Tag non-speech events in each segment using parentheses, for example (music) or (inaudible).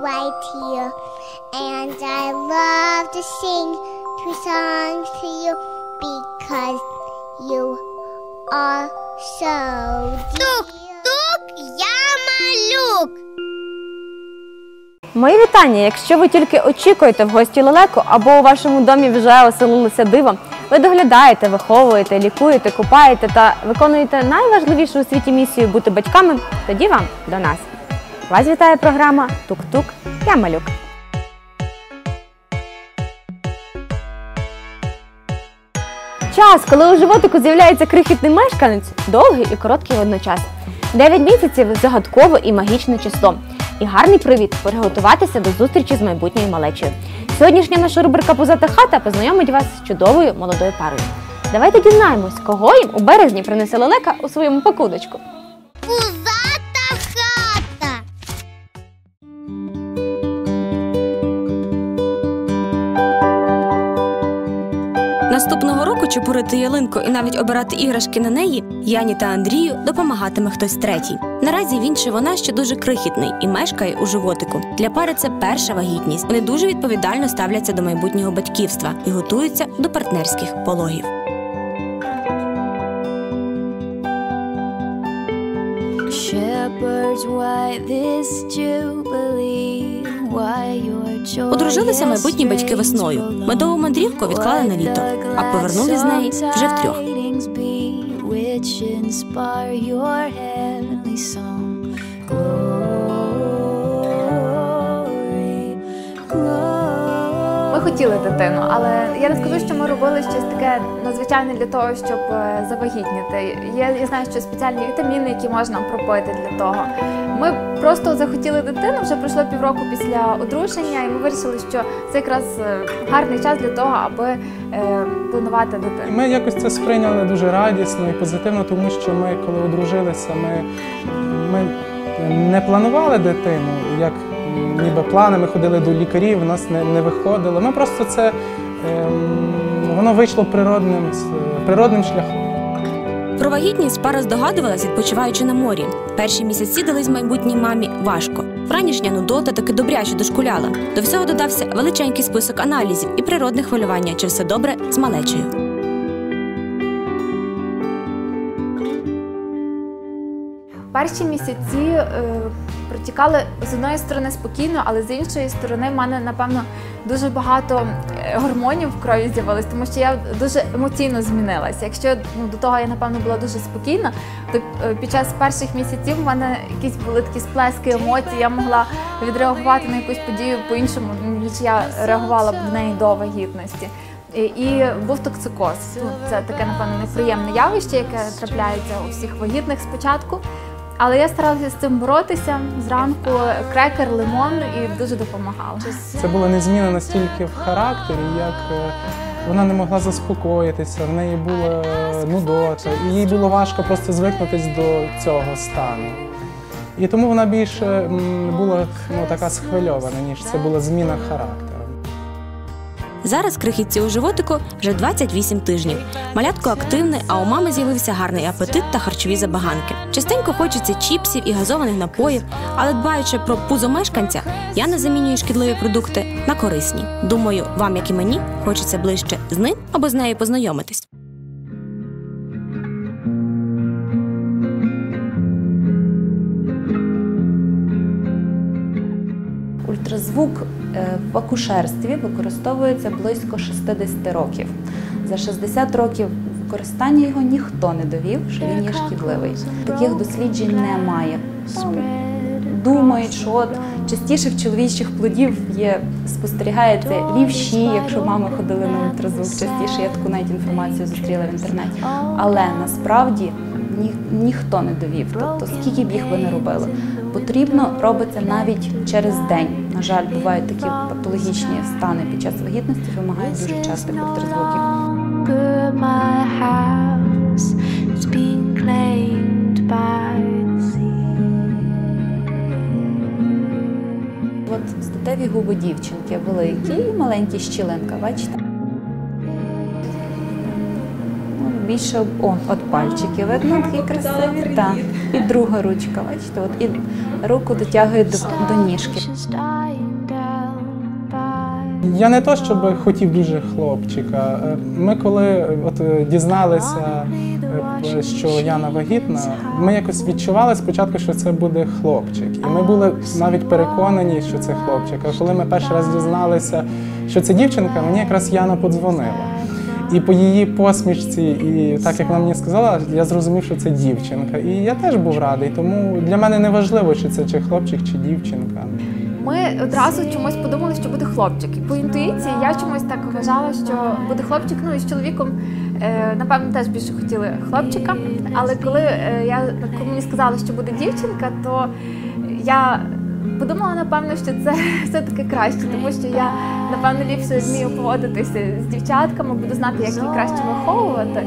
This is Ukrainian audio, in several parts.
right here. And I love to sing two songs to you because you are so dear. Тук, я малюк. Мої вітання! Якщо ви тільки очікуєте в гості лелеку або у вашому домі вже оселилося диво, ви доглядаєте, виховуєте, лікуєте, купаєте та виконуєте найважливішу у світі місію бути батьками, тоді вам до нас. Вас вітає програма Тук-Тук, я малюк. Час, коли у животику з'являється крихітний мешканець, довгий і короткий водночас. Дев'ять місяців загадкове і магічне число. І гарний привід приготуватися до зустрічі з майбутньою малечею. Сьогоднішня наша рубрика Позата хата познайомить вас з чудовою молодою парою. Давайте дізнаємось, кого їм у березні принесе лелека у своєму пакудочку. Року ялинку і навіть обирати іграшки на неї Яні та Андрію допомагатиме хтось третій. Наразі він чи вона ще дуже крихітний і мешкає у животику. Для пари це перша вагітність. Вони дуже відповідально ставляться до майбутнього батьківства і готуються до партнерських пологів. Shepherds, why this jubilee? Одружилися майбутні батьки весною. Медову мандрівку відклали на літо, а повернули з неї вже втрьох. Ми хотіли дитину, але я не скажу, що ми робили щось таке надзвичайне для того, щоб е, завагітніти. Є, я знаю, що спеціальні вітаміни, які можна пропити для того. Ми просто захотіли дитину, вже пройшло півроку після одруження, і ми вирішили, що це якраз е, гарний час для того, аби е, планувати дитину. Ми якось це сприйняли дуже радісно і позитивно, тому що ми, коли одружилися, ми, ми не планували дитину, як ніби плани, ми ходили до лікарів, у нас не, не виходило. Ми просто це ем, воно вийшло природним, природним шляхом. Про вагітність пара здогадувалась, відпочиваючи на морі. Перші місяці дались майбутній мамі важко. Вранішня нудота таки добряче дошкуляла. До всього додався величенький список аналізів і природне хвилювання, чи все добре з малечею. Перші місяці е, протікали з одної сторони спокійно, але з іншої сторони в мене напевно дуже багато е, гормонів в крові з'явилось, тому що я дуже емоційно змінилася. Якщо ну, до того я напевно була дуже спокійна, то е, під час перших місяців в мене якісь були такі сплески емоцій. Я могла відреагувати на якусь подію по-іншому, ніж я реагувала б в неї до вагітності. І, і був токсикоз. Ну, це таке, напевно, неприємне явище, яке трапляється у всіх вагітних спочатку. Але я старалася з цим боротися зранку крекер, лимон і дуже допомагала. Це було не зміна настільки в характері, як е, вона не могла заспокоїтися, в неї була е, нудота, і їй було важко просто звикнутись до цього стану. І тому вона більше була ну, така схвильована, ніж це була зміна характеру. Зараз крихітці у животику вже 28 тижнів. Малятко активне, а у мами з'явився гарний апетит та харчові забаганки. Частенько хочеться чіпсів і газованих напоїв, але дбаючи про пузо мешканця, я не замінюю шкідливі продукти на корисні. Думаю, вам, як і мені, хочеться ближче з ним або з нею познайомитись. Ультразвук в акушерстві використовується близько 60 роких. За 60 років використання його ніхто не довів, що він є шкідливий. Таких досліджень немає. Думають, що от частіше в чоловічих плодів є спостерігається лівші, якщо мами ходили на ультразвук частіше. Я таку навіть інформацію зустріла в інтернеті. Але насправді ні, ніхто не довів. Тобто, скільки б їх ви не робили, потрібно робиться навіть через день. На жаль, бувають такі патологічні стани під час вагітності, вимагають дуже частих ультразвуків. От статеві губи дівчинки великі і маленькі щілинка, бачите? Більше о, от пальчики видно такі красиві. Так. І друга ручка, бачите, от і руку дотягує до, до ніжки. Я не то, щоб хотів дуже хлопчика. Ми коли от дізналися, що Яна вагітна, ми якось відчували спочатку, що це буде хлопчик. І ми були навіть переконані, що це хлопчик. А коли ми перший раз дізналися, що це дівчинка, мені якраз Яна подзвонила. І по її посмішці, і так як вона мені сказала, я зрозумів, що це дівчинка. І я теж був радий. Тому для мене не важливо, чи це чи хлопчик, чи дівчинка. Ми одразу чомусь подумали, що буде хлопчик. І по інтуїції я чомусь так вважала, що буде хлопчик. Ну і з чоловіком, е, напевно, теж більше хотіли хлопчика. Але коли е, я коли мені сказали, що буде дівчинка, то я подумала, напевно, що це (laughs) все-таки краще, тому що я напевно ліпше вмію поводитися з дівчатками, буду знати, як їх краще виховувати.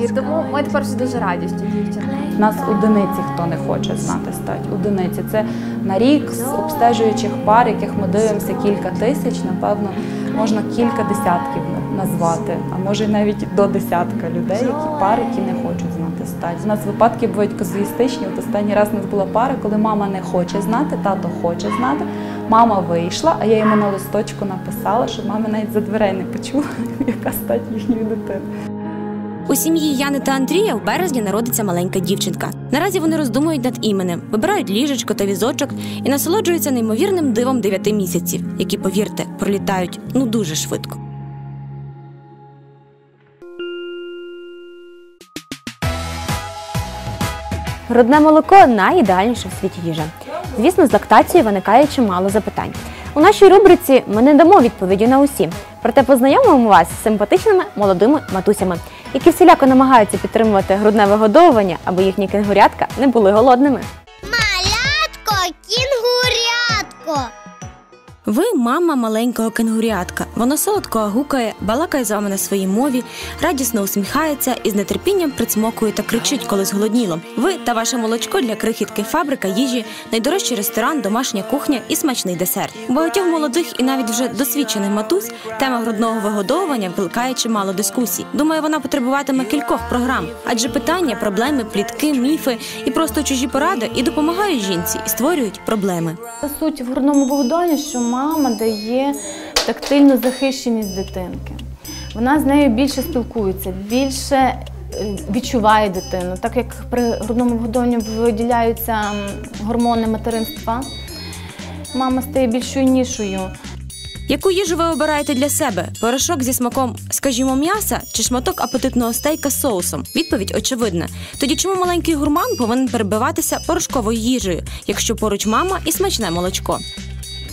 І тому ми тепер вже дуже раді, що дівчинка. У нас одиниці, хто не хоче знати стать. Одиниці. Це на рік з обстежуючих пар, яких ми дивимося кілька тисяч, напевно, можна кілька десятків назвати, а може навіть до десятка людей, які пари, які не хочуть знати стать. У нас випадки бувають казуїстичні. От останній раз у нас була пара, коли мама не хоче знати, тато хоче знати. Мама вийшла, а я йому на листочку написала, щоб мама навіть за дверей не почула, (laughs) яка стать їхньої дитини. У сім'ї Яни та Андрія в березні народиться маленька дівчинка. Наразі вони роздумують над іменем, вибирають ліжечко та візочок і насолоджуються неймовірним дивом дев'яти місяців, які, повірте, пролітають ну дуже швидко. Грудне молоко найідеальніша в світі їжа. Звісно, з лактацією виникає чимало запитань. У нашій рубриці ми не дамо відповіді на усі, проте познайомимо вас з симпатичними молодими матусями, які всіляко намагаються підтримувати грудне вигодовування, аби їхні кінгурятка не були голодними. Малятко, кінгурятко. Ви мама маленького кенгурятка. Воно солодко гукає, балакає з вами на своїй мові, радісно усміхається і з нетерпінням прицмокує та кричить, коли зголодніло. Ви та ваше молочко для крихітки фабрика їжі, найдорожчий ресторан, домашня кухня і смачний десерт. Багатьох молодих і навіть вже досвідчених матусь тема грудного вигодовування викликає чимало дискусій. Думаю, вона потребуватиме кількох програм, адже питання, проблеми, плітки, міфи і просто чужі поради і допомагають жінці і створюють проблеми. Суть в грудному вигодовуванні, що мама дає тактильну захищеність дитинки. Вона з нею більше спілкується, більше е, відчуває дитину. Так як при грудному вигодовуванні виділяються гормони материнства, мама стає більш чуйнішою. Яку їжу ви обираєте для себе? Порошок зі смаком, скажімо, м'яса чи шматок апетитного стейка з соусом? Відповідь очевидна. Тоді чому маленький гурман повинен перебиватися порошковою їжею, якщо поруч мама і смачне молочко?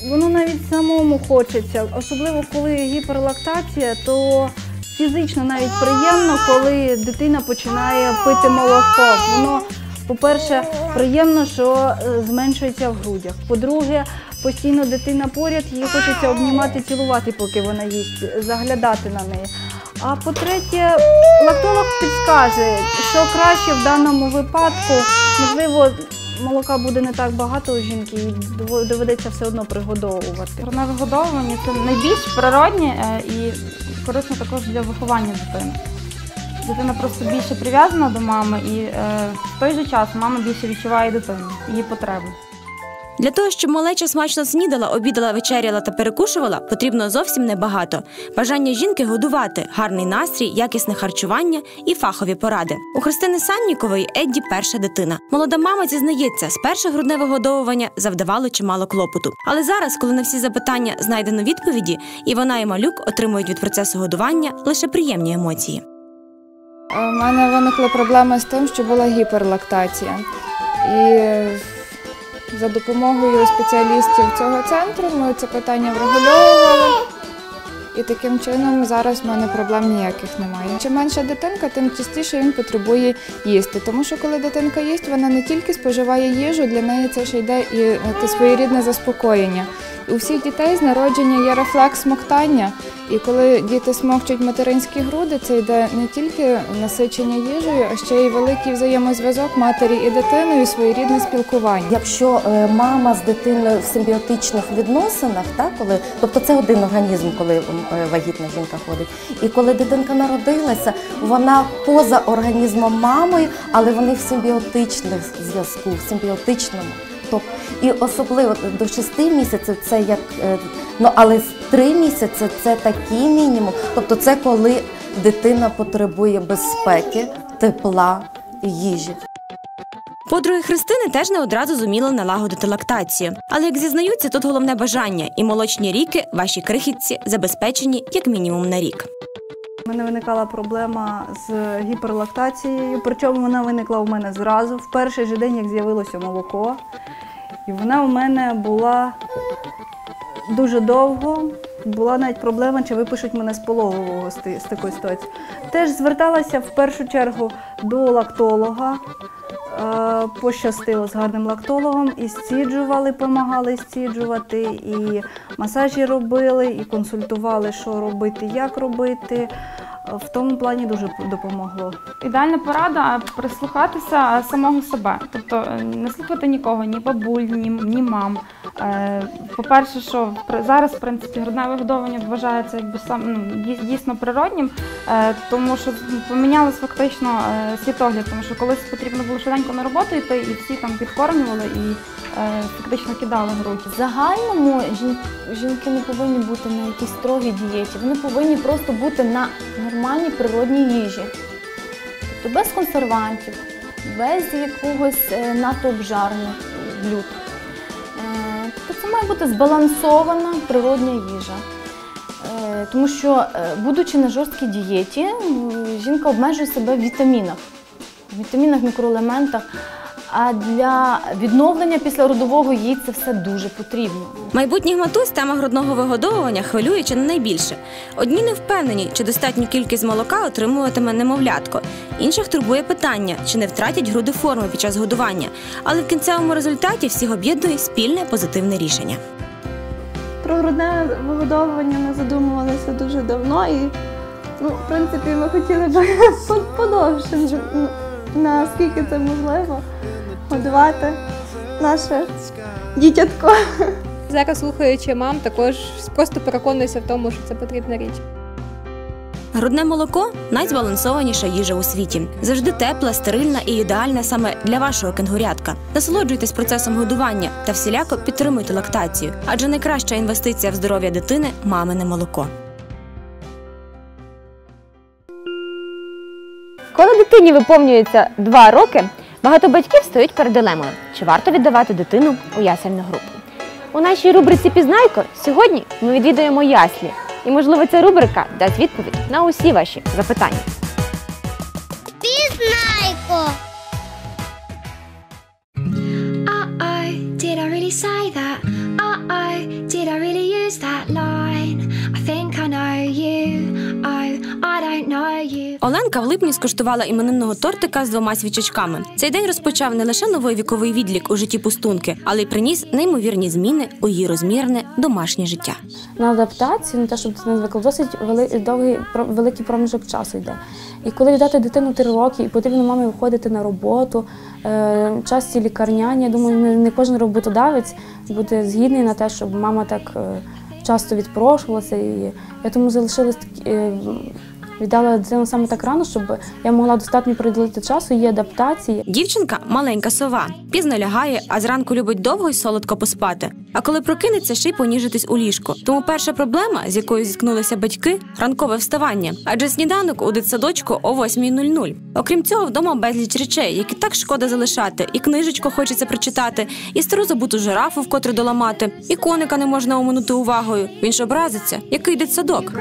Воно навіть самому хочеться, особливо коли гіперлактація, то фізично навіть приємно, коли дитина починає пити молоко. Воно, по-перше, приємно, що е, зменшується в грудях. По-друге, постійно дитина поряд, її хочеться обнімати, цілувати, поки вона їсть, заглядати на неї. А по-третє, лактолог підскаже, що краще в даному випадку, можливо, молока буде не так багато у жінки, і доведеться все одно пригодовувати. Грудне вигодовування це найбільш природне і корисно також для виховання дитини. Дитина просто більше прив'язана до мами, і е, в той же час мама більше відчуває дитину, її потреби. Для того, щоб малеча смачно снідала, обідала, вечеряла та перекушувала, потрібно зовсім небагато. Бажання жінки годувати, гарний настрій, якісне харчування і фахові поради. У Христини Саннікової Едді перша дитина. Молода мама зізнається, з перше грудне вигодовування завдавало чимало клопоту. Але зараз, коли на всі запитання знайдено відповіді, і вона і малюк отримують від процесу годування лише приємні емоції. У мене виникла проблема з тим, що була гіперлактація. І за допомогою спеціалістів цього центру ми це питання врегульовували. І таким чином зараз в мене проблем ніяких немає. Чим менша дитинка, тим частіше він потребує їсти. Тому що коли дитинка їсть, вона не тільки споживає їжу, для неї це ще йде і таке своєрідне заспокоєння. У всіх дітей з народження є рефлекс смоктання. І коли діти смокчуть материнські груди, це йде не тільки насичення їжею, а ще й великий взаємозв'язок матері і дитиною, своєрідне спілкування. Якщо е, мама з дитиною в симбіотичних відносинах, так, коли, тобто це один організм, коли е, вагітна жінка ходить. І коли дитинка народилася, вона поза організмом мамою, але вони в симбіотичному зв'язку, в симбіотичному. Тобто, і особливо до 6 місяців це як е, ну але з 3 місяці це такий мінімум. Тобто, це коли дитина потребує безпеки, тепла, їжі. Подруги Христини теж не одразу зуміли налагодити лактацію. Але як зізнаються, тут головне бажання, і молочні ріки ваші крихітці забезпечені як мінімум на рік. У мене виникала проблема з гіперлактацією, причому вона виникла у мене зразу в перший же день, як з'явилося молоко. І вона у мене була дуже довго. Була навіть проблема, чи випишуть мене з пологового з з такої ситуації. Теж зверталася в першу чергу до лактолога. Е, Пощастило з гарним лактологом, і зціджували, допомагали зціджувати, і масажі робили, і консультували, що робити, як робити. В тому плані дуже допомогло. Ідеальна порада прислухатися самого себе, тобто е, не слухати нікого, ні бабуль, ні, ні мам. Е, По-перше, що зараз, в принципі, грудне вигодовування вважається якби сам ну, дійсно природнім, е, тому що помінялось фактично е, світогляд, тому що колись потрібно було швиденько на роботу йти, і всі там підкормлювали і е, фактично кидали грудь. В загальному жін- жінки не повинні бути на якійсь строгій дієті, вони повинні просто бути на нормальній природній їжі. Тобто без консервантів, без якогось е, надто обжарених блюд. Е, Тобто це має бути збалансована природня їжа. Е, Тому що, будучи на жорсткій дієті, жінка обмежує себе в вітамінах, в вітамінах, мікроелементах. А для відновлення після родового їй це все дуже потрібно. Майбутніх матусь тема грудного вигодовування хвилює чи не найбільше. Одні не впевнені, чи достатню кількість молока отримуватиме немовлятко. Інших турбує питання, чи не втратять груди форми під час годування. Але в кінцевому результаті всіх об'єднує спільне позитивне рішення. Про грудне вигодовування ми задумувалися дуже давно і, ну, в принципі, ми хотіли б (laughs) подовше, наскільки це можливо, годувати наше дітятко. Зараз слухаючи мам, також просто переконуюся в тому, що це потрібна річ. Грудне молоко найзбалансованіша їжа у світі. Завжди тепла, стерильна і ідеальна саме для вашого кенгурятка. Насолоджуйтесь процесом годування та всіляко підтримуйте лактацію, адже найкраща інвестиція в здоров'я дитини мамине молоко. Коли дитині виповнюється 2 роки, багато батьків стоять перед дилемою, чи варто віддавати дитину у ясельну групу. У нашій рубриці Пізнайко сьогодні ми відвідуємо яслі, і можливо ця рубрика дасть відповідь на усі ваші запитання. Пізнайко. Did I really say that? Uh-oh, did I really use that line? I think I know you. Оленка в липні скуштувала іменинного тортика з двома свічечками. Цей день розпочав не лише новий віковий відлік у житті пустунки, але й приніс неймовірні зміни у її розмірне домашнє життя. на адаптацію, на те, щоб дитина звикла, досить вели, довгий про- великий проміжок часу йде. І коли віддати дитину три роки, і потрібно мамі виходити на роботу, е, часті лікарняні, я думаю, не, не кожен роботодавець буде згідний на те, щоб мама так е, часто відпрошувалася. І я тому залишилась такі. Віддала дитину саме так рано, щоб я могла достатньо приділити часу її адаптації. Дівчинка маленька сова, пізно лягає, а зранку любить довго й солодко поспати. А коли прокинеться, ще й поніжитись у ліжко. Тому перша проблема, з якою зіткнулися батьки, ранкове вставання. Адже сніданок у дитсадочку о 8.00. Окрім цього, вдома безліч речей, які так шкода залишати. І книжечку хочеться прочитати, і стару забуту жирафу вкотре доламати, і коника не можна оминути увагою. Він ж образиться, який дитсадок.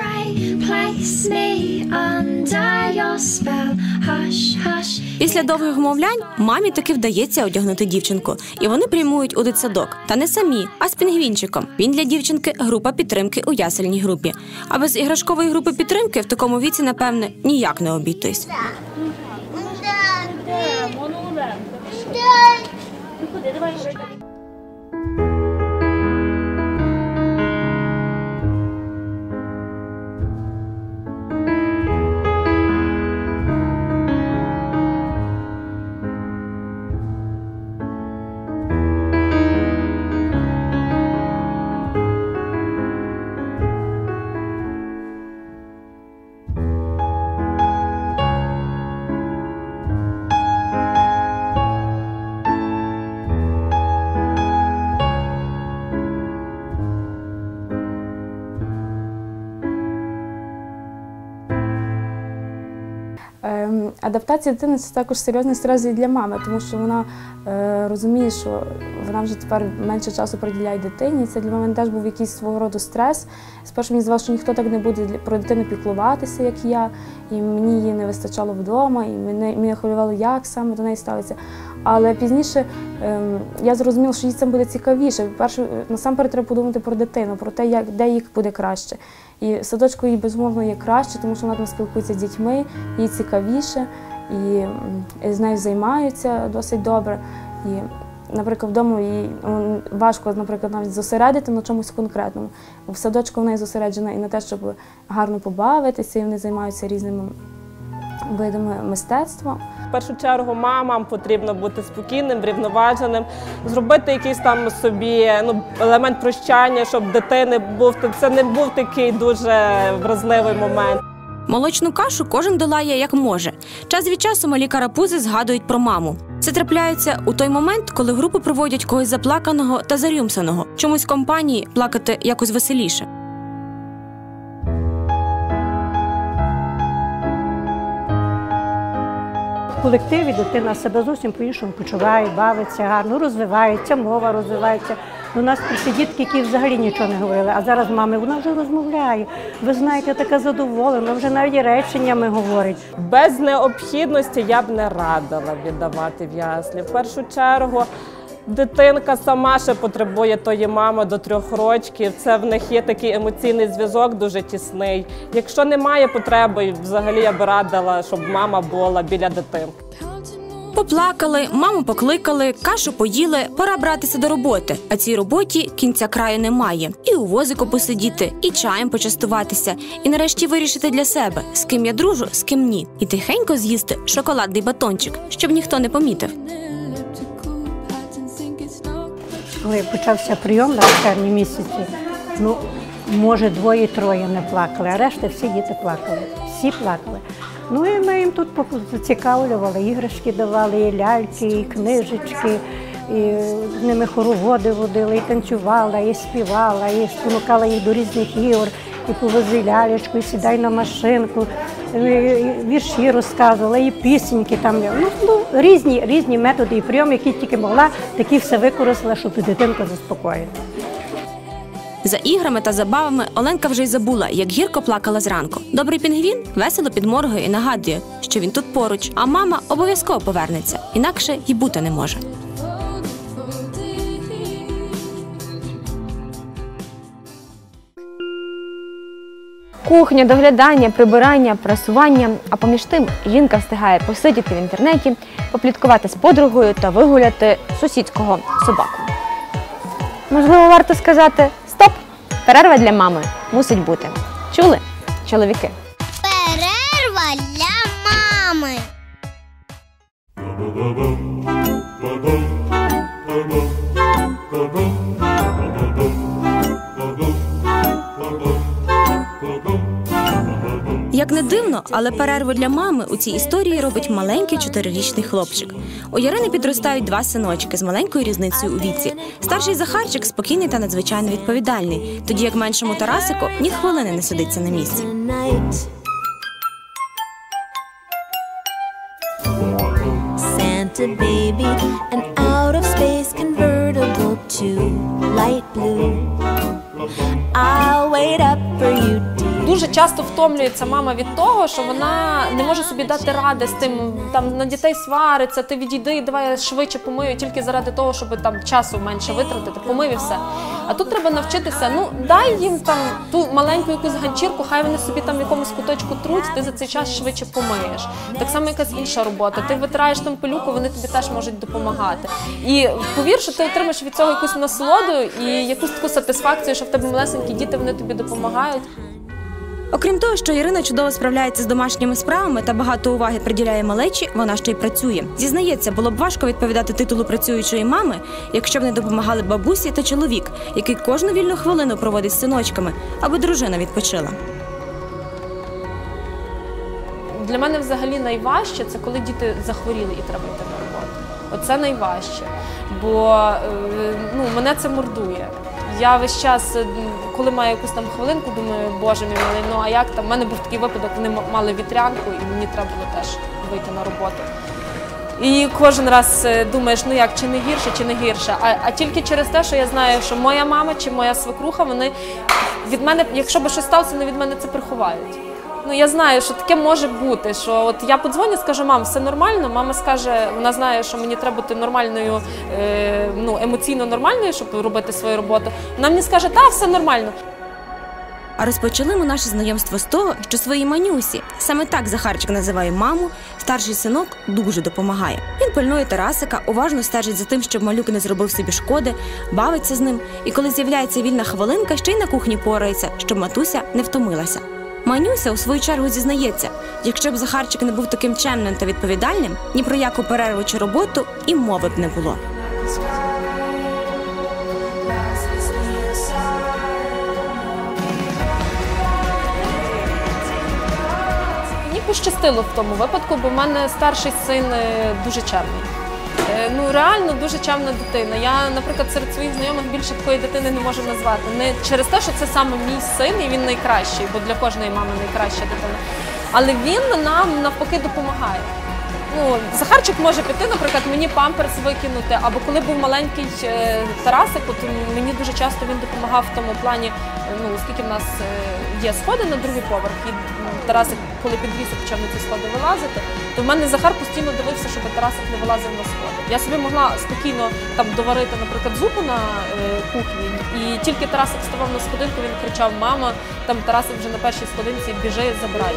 Після довгих вмовлянь мамі таки вдається одягнути дівчинку, і вони прямують у дитсадок. Та не самі, а з пінгвінчиком. Він для дівчинки група підтримки у ясельній групі. А без іграшкової групи підтримки в такому віці, напевне, ніяк не обійтись. ем, адаптація дитини це також серйозний стрес і для мами, тому що вона е, розуміє, що вона вже тепер менше часу приділяє дитині. Це для мене теж був якийсь свого роду стрес. Спершу мені здавалося, що ніхто так не буде про дитину піклуватися, як я, і мені її не вистачало вдома, і мене, мене хвилювало, як саме до неї ставиться. Але пізніше ем, я зрозуміла, що їй це буде цікавіше. Перше, насамперед треба подумати про дитину, про те, як, де їй буде краще. І садочку їй безумовно є краще, тому що вона там спілкується з дітьми, їй цікавіше, і з нею займаються досить добре. І, наприклад, вдома їй важко, наприклад, навіть зосередити на чомусь конкретному. В садочку вона зосереджена і на те, щоб гарно побавитися, і вони займаються різними видами мистецтва. Першу чергу мамам потрібно бути спокійним, врівноваженим, зробити якийсь там собі ну, елемент прощання, щоб дитини був це не був такий дуже вразливий момент. Молочну кашу кожен долає як може. Час від часу малі карапузи згадують про маму. Це трапляється у той момент, коли групи проводять когось заплаканого та зарюмсаного. Чомусь компанії плакати якось веселіше. Колективі дитина себе зовсім по-іншому почуває, бавиться гарно, розвивається, мова розвивається. У нас всі дітки, які взагалі нічого не говорили, а зараз мами, вона вже розмовляє. Ви знаєте, така задоволена, вже навіть реченнями говорить. Без необхідності я б не радила віддавати в. В першу чергу дитинка сама ще потребує тої мами до трьох років. Це в них є такий емоційний зв'язок дуже тісний. Якщо немає потреби, взагалі я б радила, щоб мама була біля дитинки. Поплакали, маму покликали, кашу поїли, пора братися до роботи. А цій роботі кінця краю немає. І у возику посидіти, і чаєм почастуватися, і нарешті вирішити для себе, з ким я дружу, з ким ні, і тихенько з'їсти шоколадний батончик, щоб ніхто не помітив. Коли почався прийом на червні місяці, ну, може, двоє-троє не плакали, а решта всі діти плакали. Всі плакали. Ну і ми їм тут зацікавлювали, іграшки давали, і ляльки, і книжечки, і з ними хороводи водили, і танцювала, і співала, і спонукала їх до різних ігор, і лялечку, і сідай на машинку, і вірші розказувала, і пісеньки там. Ну, ну, різні, різні методи і прийоми, які тільки могла, такі все використала, щоб дитинку заспокоїти. За іграми та забавами Оленка вже й забула, як гірко плакала зранку. Добрий пінгвін весело підморгує і нагадує, що він тут поруч, а мама обов'язково повернеться, інакше й бути не може. Кухня, доглядання, прибирання, прасування. А поміж тим жінка встигає посидіти в інтернеті, попліткувати з подругою та вигуляти сусідського собаку. Можливо, варто сказати стоп! Перерва для мами мусить бути. Чули? Чоловіки. Перерва для мами. Але перерву для мами у цій історії робить маленький чотирирічний хлопчик. У Ярини підростають два синочки з маленькою різницею у віці. Старший Захарчик спокійний та надзвичайно відповідальний, тоді як меншому Тарасику ні хвилини не сидиться на місці. Santa baby, an out of space convertible to light. I'll wait up for you, dear. Дуже часто втомлюється мама від того, що вона не може собі дати ради з тим, там на дітей свариться, ти відійди, давай швидше помию, тільки заради того, щоб там часу менше витратити, помив і все. А тут треба навчитися, ну дай їм там ту маленьку якусь ганчірку, хай вони собі там в якомусь куточку труть, ти за цей час швидше помиєш. Так само якась інша робота. Ти витираєш там пилюку, вони тобі теж можуть допомагати. І повір, що ти отримаєш від цього якусь насолоду і якусь таку сатисфакцію, що в тебе малесенькі діти, вони тобі допомагають. Окрім того, що Ірина чудово справляється з домашніми справами та багато уваги приділяє малечі, вона ще й працює. Зізнається, було б важко відповідати титулу працюючої мами, якщо б не допомагали бабусі та чоловік, який кожну вільну хвилину проводить з синочками, аби дружина відпочила. Для мене взагалі найважче це коли діти захворіли і треба йти на роботу. Оце найважче. Бо е, ну, мене це мордує. Я весь час, е, коли маю якусь там хвилинку, думаю, боже мій малий, ну а як там? У мене був такий випадок, вони мали вітрянку, і мені треба було теж вийти на роботу. І кожен раз е, думаєш, ну як, чи не гірше, чи не гірше. А, а тільки через те, що я знаю, що моя мама чи моя свекруха, вони від мене, якщо би щось сталося, вони від мене це приховають. Ну я знаю, що таке може бути. Що от я подзвоню, скажу, мам, все нормально. Мама скаже, вона знає, що мені треба бути нормальною, е, ну емоційно нормальною, щоб робити свою роботу. Вона мені скаже, та все нормально. А розпочали ми наше знайомство з того, що своїй манюсі, саме так Захарчик називає маму, старший синок дуже допомагає. Він пильнує Тарасика, уважно стежить за тим, щоб малюк не зробив собі шкоди, бавиться з ним, і коли з'являється вільна хвилинка, ще й на кухні порається, щоб матуся не втомилася. Манюся у свою чергу зізнається, якщо б Захарчик не був таким чемним та відповідальним, ні про яку перерву чи роботу і мови б не було. Мені пощастило в тому випадку, бо в мене старший син е, дуже чемний. Е, Ну реально дуже чемна дитина. Я, наприклад, серед своїх знайомих більше такої дитини не можу назвати. Не через те, що це саме мій син, і він найкращий, бо для кожної мами найкраща дитина. Але він нам навпаки допомагає. Ну, Захарчик може піти, наприклад, мені памперс викинути, або коли був маленький е, Тарасик, от мені дуже часто він допомагав в тому плані, е, ну оскільки в нас е, є сходи на другий поверх, і Тарасик, коли підвісив, почав на ці сходи вилазити, то в мене Захар постійно дивився, щоб Тарасик не вилазив на сходи. Я собі могла спокійно там доварити, наприклад, зупу на кухні, і тільки Тарасик ставав на сходинку, він кричав: Мама, там Тарасик вже на першій сходинці біжи, забирай.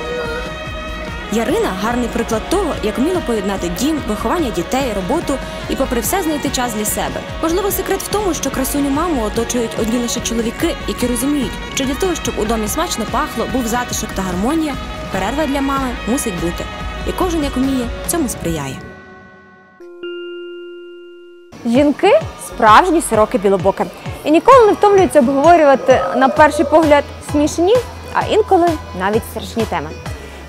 Ярина гарний приклад того, як вміло поєднати дім, виховання дітей, роботу і, попри все, знайти час для себе. Можливо, секрет в тому, що красуню маму оточують одні лише чоловіки, які розуміють, що для того, щоб у домі смачно пахло, був затишок та гармонія, перерва для мами мусить бути. І кожен, як вміє, цьому сприяє. Жінки справжні сороки білобоки і ніколи не втомлюються обговорювати на перший погляд смішні, а інколи навіть страшні теми.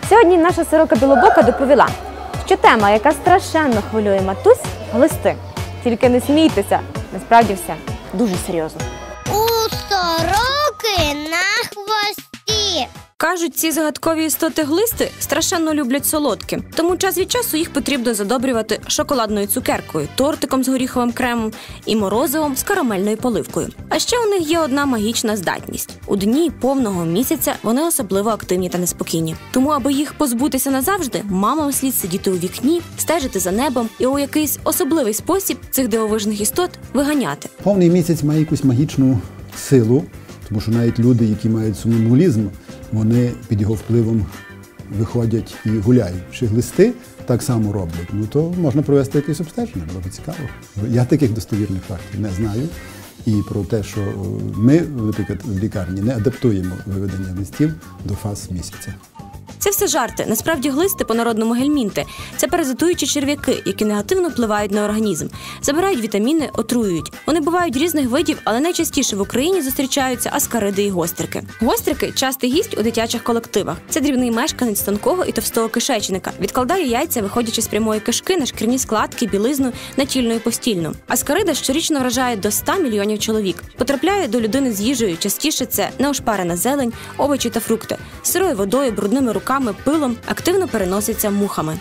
Сьогодні наша сорока білобока доповіла, що тема, яка страшенно хвилює матусь, глисти. Тільки не смійтеся, насправді все дуже серйозно. У сороки на хвості. Кажуть, ці загадкові істоти глисти страшенно люблять солодке, тому час від часу їх потрібно задобрювати шоколадною цукеркою, тортиком з горіховим кремом і морозивом з карамельною поливкою. А ще у них є одна магічна здатність: у дні повного місяця вони особливо активні та неспокійні. Тому, аби їх позбутися назавжди, мамам слід сидіти у вікні, стежити за небом і у якийсь особливий спосіб цих дивовижних істот виганяти. Повний місяць має якусь магічну силу, тому що навіть люди, які мають сомнамбулізм, вони під його впливом виходять і гуляють. Чи глисти так само роблять. Ну то можна провести якесь обстеження, було б цікаво. Я таких достовірних фактів не знаю. І про те, що е, ми, наприклад, в лікарні не адаптуємо виведення листів до фаз місяця. Це все жарти. Насправді глисти по народному гельмінти. Це паразитуючі черв'яки, які негативно впливають на організм, забирають вітаміни, отруюють. Вони бувають різних видів, але найчастіше в Україні зустрічаються аскариди і гострики. Гострики частий гість у дитячих колективах. Це дрібний мешканець тонкого і товстого кишечника. Відкладає яйця, виходячи з прямої кишки на шкірні складки, білизну, натільну і постільну. Аскарида щорічно вражає до 100 мільйонів чоловік. Потрапляє до людини з їжею. Частіше це неошпарена зелень, овочі та фрукти, сирою водою, брудними руками, пилом, активно переноситься мухами.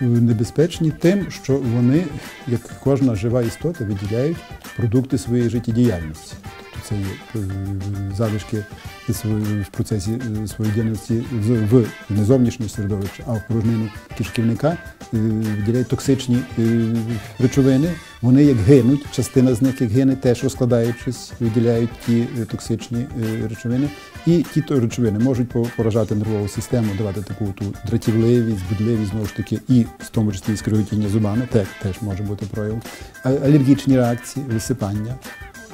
небезпечні тим, що вони, як кожна жива істота, виділяють продукти своєї життєдіяльності. Це є е, залишки в процесі е, своєї діяльності в, в не зовнішнє середовище, а в порожнину кишківника е, виділяють токсичні речовини. Вони як гинуть, частина з них як гине, теж розкладаючись, виділяють ті токсичні речовини. І ті речовини можуть поражати нервову систему, давати таку ту дратівливість, будливість, знову ж таки, і в тому числі і скриготіння зубами, теж може бути прояв. Алергічні реакції, висипання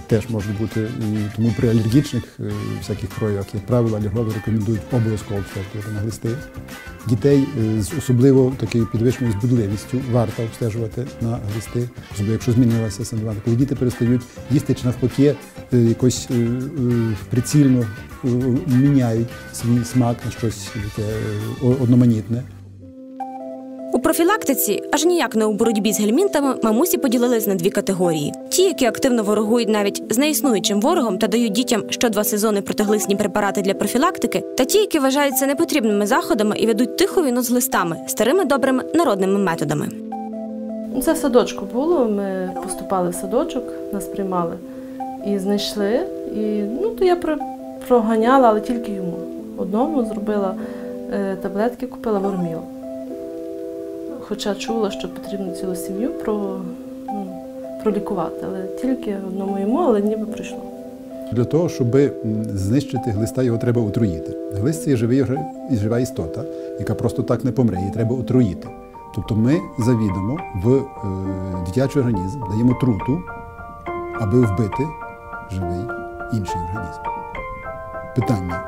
теж можуть бути. Тому при алергічних е, всяких проявах, як правило, алергологи рекомендують обов'язково обстежувати на глисти. Дітей е, з особливо такою підвищеною збудливістю варто обстежувати на глисти, особливо якщо змінилася симптома. Коли діти перестають їсти чи навпаки е, якось прицільно міняють свій смак на щось таке одноманітне. У профілактиці, аж ніяк не у боротьбі з гельмінтами, мамусі поділились на дві категорії: Ті, які активно ворогують навіть з неіснуючим ворогом та дають дітям що два сезони протиглисні препарати для профілактики, та ті, які вважаються непотрібними заходами і ведуть тиху війну з глистами старими добрими народними методами. Це в садочку було. Ми поступали в садочок, нас приймали і знайшли. І ну, то я проганяла, але тільки йому. Одному зробила е, таблетки, купила ворміл. Хоча чула, що потрібно цілу сім'ю про, пролікувати, але тільки одному йому, але ніби прийшло. Для того, щоб знищити глиста, його треба отруїти. Глист це живий, жива істота, яка просто так не помре, її треба отруїти. Тобто ми завідомо в е, дитячий організм даємо труту, аби вбити живий інший організм. Питання,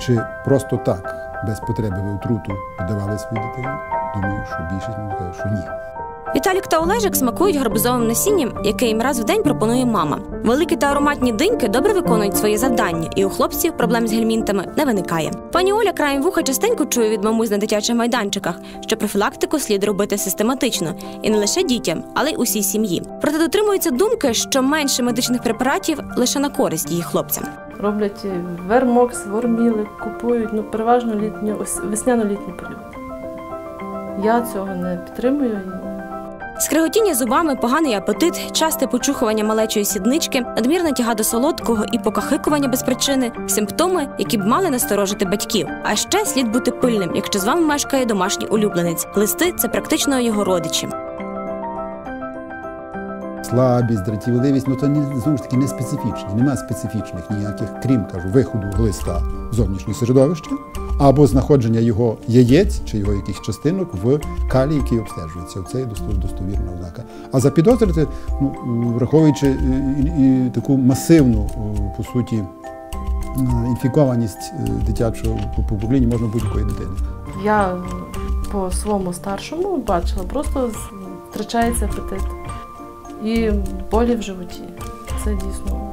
чи просто так, без потреби ви отруту подавали свою дитину? Думаю, що більшість мені каже, що ні. Віталік та Олежик смакують гарбузовим насінням, яке їм раз в день пропонує мама. Великі та ароматні диньки добре виконують свої завдання, і у хлопців проблем з гельмінтами не виникає. Пані Оля краєм вуха частенько чує від мамусь на дитячих майданчиках, що профілактику слід робити систематично і не лише дітям, але й усій сім'ї. Проте дотримуються думки, що менше медичних препаратів лише на користь її хлопцям. Роблять і вермокс, ворміли, купують, ну переважно літньо, весняно-літній період. Я цього не підтримую. Скриготіння зубами, поганий апетит, часте почухування малечої сіднички, надмірна тяга до солодкого і покахикування без причини симптоми, які б мали насторожити батьків. А ще слід бути пильним, якщо з вами мешкає домашній улюбленець. Листи це практично його родичі. Слабість, дратівливість, ну то ні, знову ж таки не специфічні. Немає специфічних ніяких, крім кажу, виходу глиста в зовнішнє середовище або знаходження його яєць чи його якихось частинок в калії, який обстежується. Це є достовірна ознака. А запідозрити, ну, враховуючи е, і, і таку масивну, по суті, е, інфікованість е, дитячого покоління можна будь-якої дитини. Я по своєму старшому бачила, просто втрачається апетит і болі в животі. Це дійсно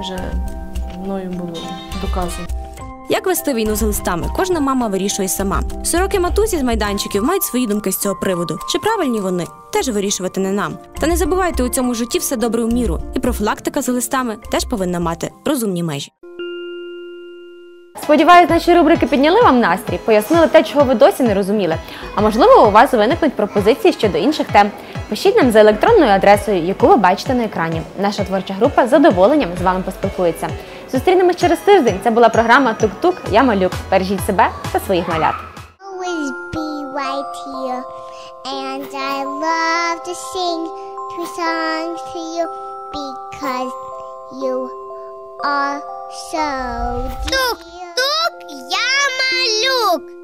вже мною було доказано. Як вести війну з листами, кожна мама вирішує сама. Сороки матусі з майданчиків мають свої думки з цього приводу. Чи правильні вони теж вирішувати не нам. Та не забувайте, у цьому житті все добре у міру, і профілактика з листами теж повинна мати розумні межі. Сподіваюсь, наші рубрики підняли вам настрій, пояснили те, чого ви досі не розуміли. А можливо, у вас виникнуть пропозиції щодо інших тем. Пишіть нам за електронною адресою, яку ви бачите на екрані. Наша творча група з задоволенням з вами поспілкується. Зустрінемось через тиждень. Це була програма Тук-Тук. Я малюк. Бережіть себе та своїх малят. Тук-тук, я малюк.